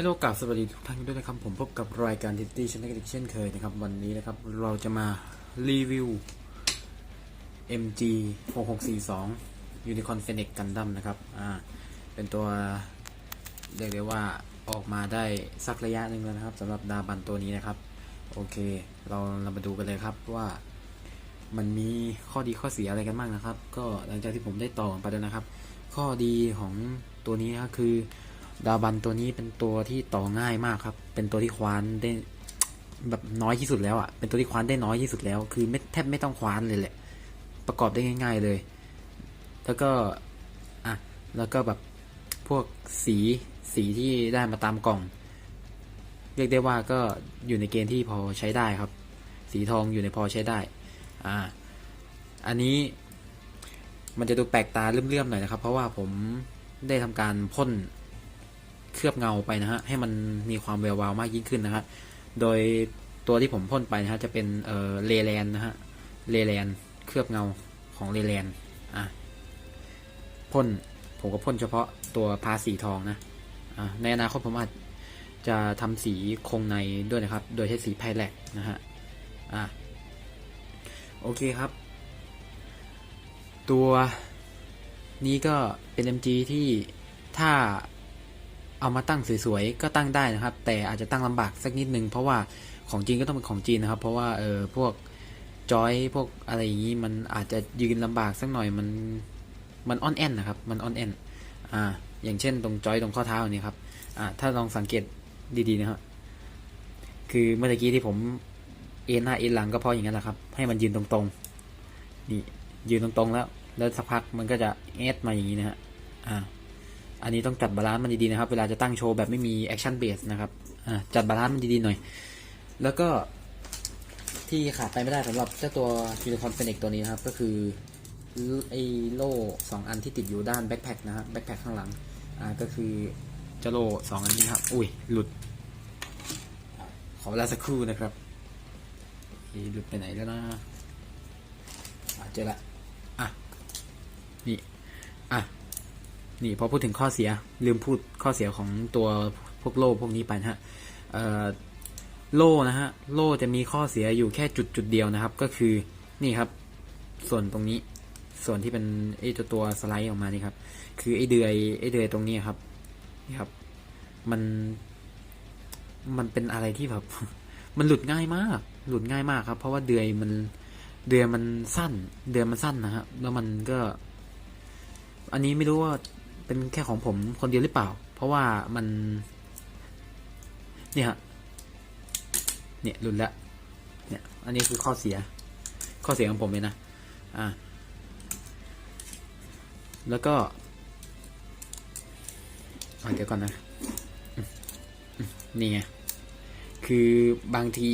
ฮัลโหลกับสวัสดีทุกท่านด้วยนะครับ ผมพบกับรายการทิตตี้ชนกันอีกเช่นเคยนะครับ วันนี้นะครับ เราจะมารีวิว MG 6642 Unicorn Fennec Gundam นะครับอ่าเป็นตัวเรียกได้ว่าออกมาได้สักระยะหนึ่งแล้วนะครับสำหรับดาบันตัวนี้นะครับ โอเค เราเรามาดูกันเลยครับว่ามันมีข้อดีข้อเสียอะไรกันบ้างนะครับ ก็หลังจากที่ผมได้ต่อไปแล้วนะครับ ข้อดีของตัวนี้นะคคือ ดาวบันตัวนี้เป็นตัวที่ต่อง่ายมากครับ เป็นตัวที่คว้านได้แบบน้อยที่สุดแล้วอะ เป็นตัวที่คว้านได้น้อยที่สุดแล้ว คือไม่แทบไม่ต้องคว้านเลยแหละ ประกอบได้ง่าย ๆเลย แล้วก็อะแล้วก็แบบพวกสีสีที่ได้มาตามกล่อง เรียกได้ว่าก็อยู่ในเกณฑ์ที่พอใช้ได้ครับ สีทองอยู่ในพอใช้ได้ อ่า อันนี้มันจะดูแปลกตาเลื่อมๆหน่อยนะครับ เพราะว่าผมได้ทำการพ่น เคลือบเงาไปนะฮะให้มันมีความแวววาวมากยิ่งขึ้นนะฮะโดยตัวที่ผมพ่นไปนะฮะจะเป็นเอ่อเลแลนนะฮะเลแลนเคลือบเงาของเลแลนอะพ่นผมก็พ่นเฉพาะตัวพาสีทองนะอะในอนาคตผมอาจจะทำสีคงในด้วยนะครับ โดยใช้สีไพแลกนะฮะอะโอเคครับ ตัวนี้ก็เป็น MG ที่ถ้า เอามาตั้งสวยๆก็ตั้งได้นะครับ แต่อาจจะตั้งลำบากสักนิดนึงเพราะว่าของจีนก็ต้องเป็นของจีนนะครับ เพราะว่าเออพวกจอยพวกอะไรอย่างนี้มันอาจจะยืนลำบากสักหน่อยมันมันอ่อนแอนนะครับ มันอ่อนแอนอ่าอย่างเช่นตรงจอยตรงข้อเท้านี่ครับอ่าถ้าลองสังเกตดีๆนะครับคือเมื่อกี้ที่ผมเอ็นหน้าเอ็นหลังก็เพราะอย่างนั้นแหละครับ ให้มันยืนตรงๆนี่ยืนตรงๆแล้ว แล้วสักพักมันก็จะเอสมาอย่างนี้นะฮะอ่า อันนี้ต้องจัดบาลานซ์มันดีๆนะครับ เวลาจะตั้งโชว์แบบไม่มีแอคชั่นเบสนะครับจัดบาลานซ์มันดีๆหน่อย แล้วก็ที่ขาดไปไม่ได้สำหรับเจ้าตัวยูนิคอนเฟนเอกตัวนี้นะครับ ก็คือไอ้โล่สองอันที่ติดอยู่ด้านแบ็คแพคนะครับแบ็คแพคข้างหลังอ่าก็คือเจ้าโล่สองอันนี้ครับ อุ้ยหลุด ขอเวลาสักครู่นะครับอ๊ะหลุดไปไหนแล้วนะเจอละ นี่ อะ นี่พอพูดถึงข้อเสียลืมพูดข้อเสียของตัวพวกโล่พวกนี้ไปนะฮะโล่นะฮะโล่จะมีข้อเสียอยู่แค่จุดจุดเดียวนะครับ ก็คือนี่ครับ ส่วนตรงนี้ส่วนที่เป็นไอ้ตัวตัวสไลด์ออกมานี่ครับ คือไอ้เดือยไอ้เดือยตรงนี้ครับนี่ครับ มันมันเป็นอะไรที่แบบ มันหลุดง่ายมาก หลุดง่ายมากครับ เพราะว่าเดือยมันเดือยมันสั้น เดือยมันสั้นนะฮะแล้วมันก็ อันนี้ไม่รู้ว่า เป็นแค่ของผมคนเดียวหรือเปล่า เพราะว่ามัน เนี่ยฮะ เนี่ยหลุดละเนี่ย อันนี้คือข้อเสีย ข้อเสียของผมเลยนะ อ่า แล้วก็เดี๋ยวก่อนนะ นี่ไง คือบางที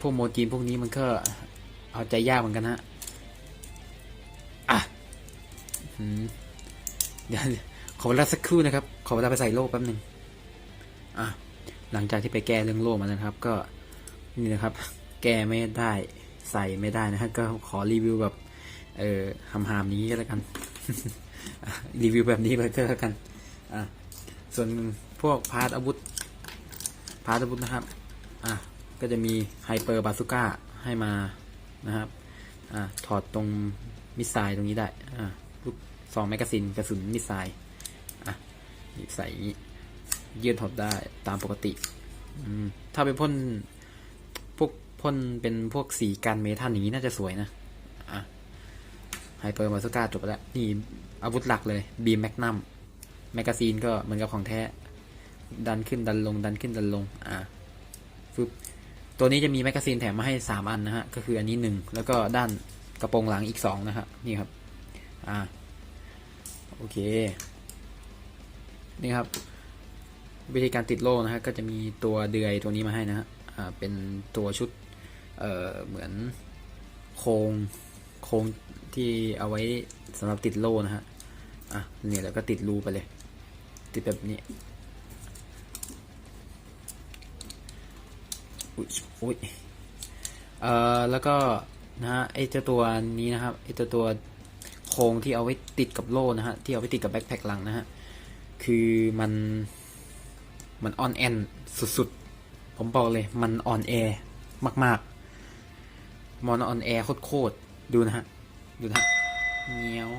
พวกโมจีนพวกนี้มันก็เอาใจยากเหมือนกันฮะ อะอืม เดี๋ยวขอเวลาสักครู่นะครับ ขอเวลาไปใส่โล่แป๊บหนึ่งอะหลังจากที่ไปแก้เรื่องโล่มานะครับ ก็นี่นะครับ แก้ไม่ได้ใส่ไม่ได้นะฮะก็ขอรีวิวแบบ เออหำหามๆนี้ก็แล้วกัน รีวิวแบบนี้ไปก็แล้วกันอะส่วนพวกพาร์ทอาวุธ พาร์ทอาวุธนะครับอะก็จะมีไฮเปอร์บาซูก้าให้มานะครับอะถอดตรงมิสไซล์ตรงนี้ได้อะลูก ซองแมกกาซีนกระสุนมิสไซล์อะนี่ใส่อย่างนี้ยืดถอดได้ตามปกติอืมถ้าเป็นพ่นพวกพ่นเป็นพวกสีกันเมทัลอย่างนี้น่าจะสวยนะอะไฮเปอร์มาสก้าจบไปแล้ว นี่อาวุธหลักเลยบีมแมกนัมแมกกาซีนก็เหมือนกับของแท้ ดันขึ้นดันลง ดันขึ้นดันลง อะฟึบตัวนี้จะมีแมกกาซีนแถมมาให้สามอันนะฮะ ก็คืออันนี้หนึ่งแล้วก็ด้านกระโปรงหลังอีกสองนะฮะ นี่ครับ อ่า โอเค นี่ครับ วิธีการติดโล่นะฮะก็จะมีตัวเดือยตัวนี้มาให้นะฮะอ่าเป็นตัวชุดเอ่อเหมือนโครงโครงที่เอาไว้สำหรับติดโล่นะฮะอะเนี่ยแล้วก็ติดรูไปเลย ติดแบบนี้อุ้ยอุ้ยเอ่อแล้วก็นะฮะไอ้เจ้าตัวนี้นะครับไอ้เจ้าตัว โครงที่เอาไว้ติดกับโล่นะฮะ ที่เอาไว้ติดกับแบ็คแพคหลังนะฮะ คือมันมันออนแอนสุดๆ ผมบอกเลยมันออนแอมากๆ มอนออนแอโคตรๆ ดูนะฮะ ดูนะฮะเงี้ยว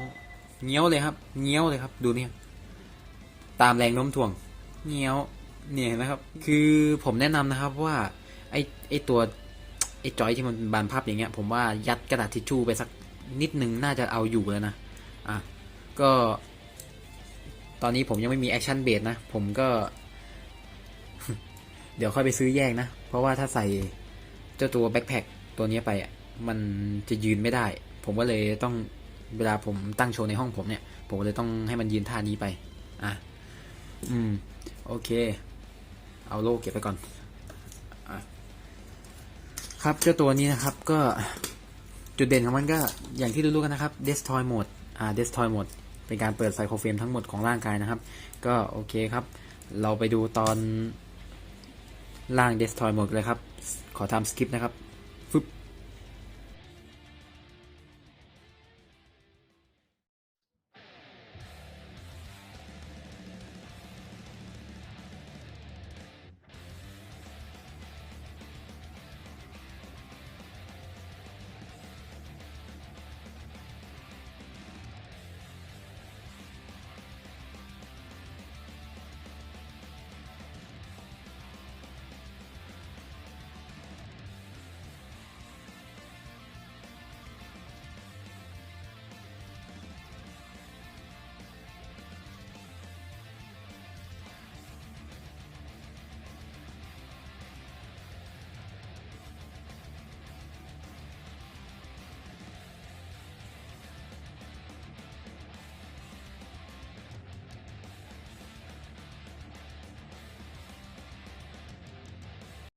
เงี้ยวเลยครับเงี้ยวเลยครับ ดูเนี่ย ตามแรงโน้มถ่วงเงี้ยวเนี่ยเห็นไหมครับ คือผมแนะนำนะครับว่า ไอไอตัวไอจอยที่มันบานพับอย่างเงี้ย ผมว่ายัดกระดาษทิชชู่ไปสัก นิดนึงน่าจะเอาอยู่แล้วนะ อะ ก็ ตอนนี้ผมยังไม่มีแอคชั่นเบสนะ ผมก็ เดี๋ยวค่อยไปซื้อแยกนะ เพราะว่าถ้าใส่เจ้าตัวแบ็คแพคตัวนี้ไปอะ มันจะยืนไม่ได้ ผมก็เลยต้องเวลาผมตั้งโชว์ในห้องผมเนี่ย ผมก็เลยต้องให้มันยืนท่านี้ไป อะ อืม โอเค เอาโล่เก็บไปก่อนอะครับเจ้าตัวนี้นะครับก็ จุดเด่นของมันก็อย่างที่รู้ๆกันนะครับ Destroy Mode อ่า Destroy Mode เป็นการเปิดไซโครเฟรมทั้งหมดของร่างกายนะครับ ก็โอเคครับ เราไปดูตอนล่าง Destroy Mode เลยครับ ขอทำสกิปนะครับ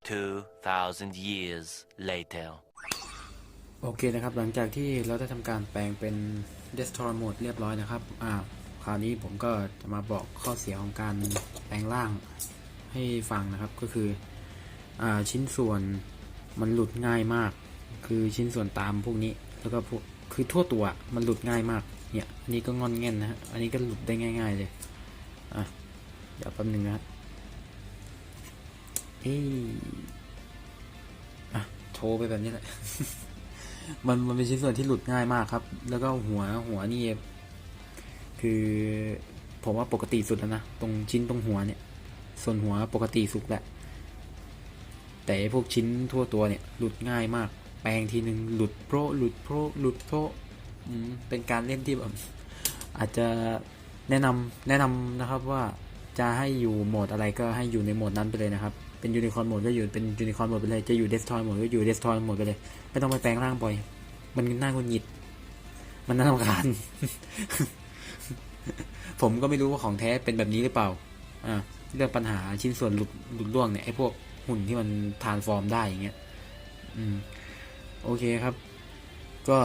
2,000 years later. โอเคนะครับ หลังจากที่เราได้ทำการแปลงเป็น Destroy Mode เรียบร้อยนะครับ อ่า คราวนี้ผมก็จะมาบอกข้อเสียของการแปลงร่างให้ฟังนะครับ ก็คือ อ่า ชิ้นส่วนมันหลุดง่ายมาก คือชิ้นส่วนตามพวกนี้ แล้วก็พวก คือทั่วตัวมันหลุดง่ายมาก เนี่ย อันนี้ก็งอนแง่นนะฮะ อันนี้ก็หลุดได้ง่าย ๆเลย อะ เดี๋ยวแป๊บนึงนะฮะ เอ้ยอะโชว์ไปแบบนี้แหละ มันมันเป็นชิ้นส่วนที่หลุดง่ายมากครับ แล้วก็หัวหัวนี่ คือผมว่าปกติสุดแล้วนะ ตรงชิ้นตรงหัวเนี่ย ส่วนหัวปกติสุดแหละ แต่พวกชิ้นทั่วตัวเนี่ย หลุดง่ายมาก แปลงทีหนึ่งหลุดโปรหลุดโปรหลุดโปรเป็นการเล่นที่แบบอาจจะแนะนำแนะนำนะครับว่าจะให้อยู่โหมดอะไรก็ให้อยู่ในโหมดนั้นไปเลยนะครับ เป็นยูนิคอร์นโหมดก็อยู่เป็นยูนิคอร์นโหมดไปเลย จะอยู่เดสทอยโหมดก็อยู่เดสทอยโหมดไปเลย ไม่ต้องไปแปลงร่างบ่อย มันน่าหงุดหงิด มันน่ารำคาญผมก็ไม่รู้ว่าของแท้เป็นแบบนี้หรือเปล่า อ่าเรื่องปัญหาชิ้นส่วนหลุดหลุดร่วงเนี่ยไอ้พวกหุ่นที่มันทานฟอร์มได้อย่างเงี้ย อืม โอเคครับ ก็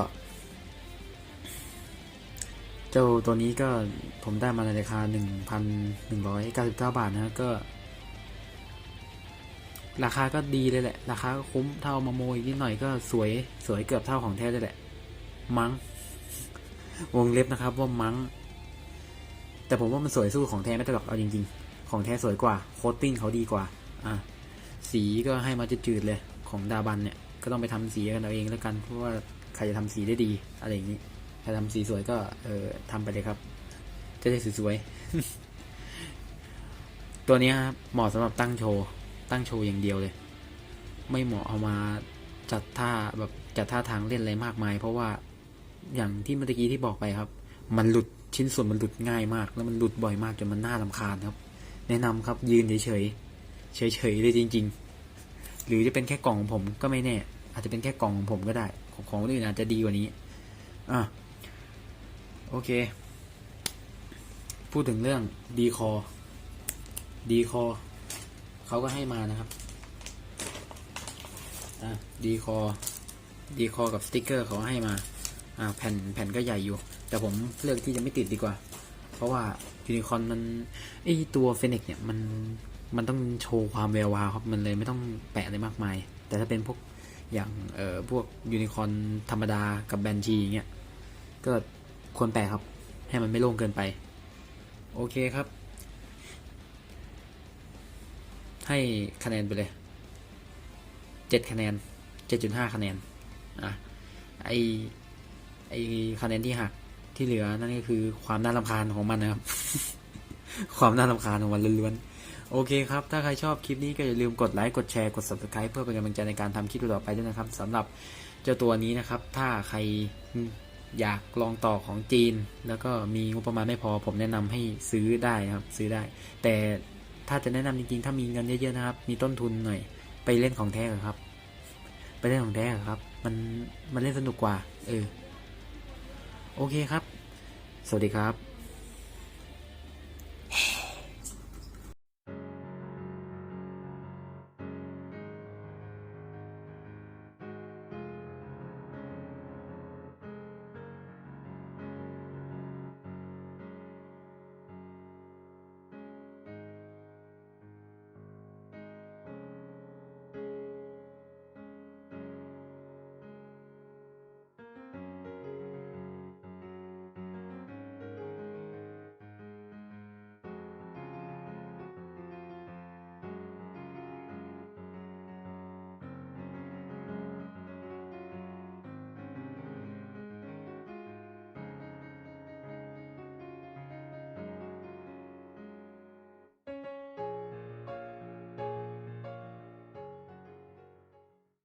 เจ้าตัวนี้ก็ผมได้มาในราคาหนึ่งพันหนึ่งร้อยเก้าสิบเก้าบาทนะฮะก็ ราคาก็ดีเลยแหละ ราคาก็คุ้มเท่ามาโมอีกนิดหน่อยก็สวยสวยเกือบเท่าของแท้เลยแหละ มั้งวงเล็บนะครับว่ามั้ง แต่ผมว่ามันสวยสู้ของแท้ไม่ได้หรอกเอาจริง ๆ ของแท้สวยกว่า โคตติ้งเขาดีกว่า อะสีก็ให้มาจืดๆเลยของดาบันเนี่ยก็ต้องไปทำสีกันเอาเองแล้วกันเพราะว่าใครจะทำสีได้ดี อะไรอย่างนี้ใครทำสีสวยก็เออทำไปเลยครับ จะได้สวยๆตัวนี้ครับเหมาะสำหรับตั้งโชว์ ตั้งโชว์อย่างเดียวเลย ไม่เหมาะเอามาจัดท่าแบบจัดท่าทางเล่นอะไรมากมาย เพราะว่าอย่างที่เมื่อกี้ที่บอกไปครับ มันหลุดชิ้นส่วนมันหลุดง่ายมาก แล้วมันหลุดบ่อยมากจนมันน่าลำคาญครับ แนะนำครับยืนเฉยๆเฉยๆเลยจริง ๆ หรือจะเป็นแค่กล่องของผมก็ไม่แน่ อาจจะเป็นแค่กล่องของผมก็ได้ ของของคนอื่นอาจจะดีกว่านี้อะโอเค พูดถึงเรื่องดีคอดีคอ เขาก็ให้มานะครับดีคอดีคอกับสติกเกอร์เขาให้มาอ่าแผ่นแผ่นก็ใหญ่อยู่ แต่ผมเลือกที่จะไม่ติดดีกว่า เพราะว่ายูนิคอนมันไอตัวเฟนิกเนี่ยมันมันต้องโชว์ความแวววาวครับมันเลยไม่ต้องแปะอะไรมากมาย แต่ถ้าเป็นพวกอย่างเอ่อพวกยูนิคอนธรรมดากับแบนชีอย่างเงี้ยก็ควรแปะครับ ให้มันไม่โล่งเกินไป โอเคครับ ให้คะแนนไปเลยเจ็ดคะแนนเจ็ดจุห้าคะแนนอะไอไอคะแนนที่หักที่เหลือนั่นก็คือความน่ารำคาญของมันนะครับ ความน่ารำคาญของมันล้วนๆ โอเคครับ ถ้าใครชอบคลิปนี้ก็อย่าลืมกดไลค์ กดแชร์ กด subscribe เพื่อเป็นกำลังใจในการทำคลิปต่อไปด้วยนะครับสำหรับเจ้าตัวนี้นะครับ ถ้าใครอยากลองต่อของจีน แล้วก็มีงบประมาณไม่พอผมแนะนำให้ซื้อได้นะครับ ซื้อได้ แต่ ถ้าจะแนะนำจริงๆ ถ้ามีเงินเยอะๆนะครับ มีต้นทุนหน่อย ไปเล่นของแท้ครับ ไปเล่นของแท้ครับ มันมันเล่นสนุกกว่า เออ โอเคครับ สวัสดีครับ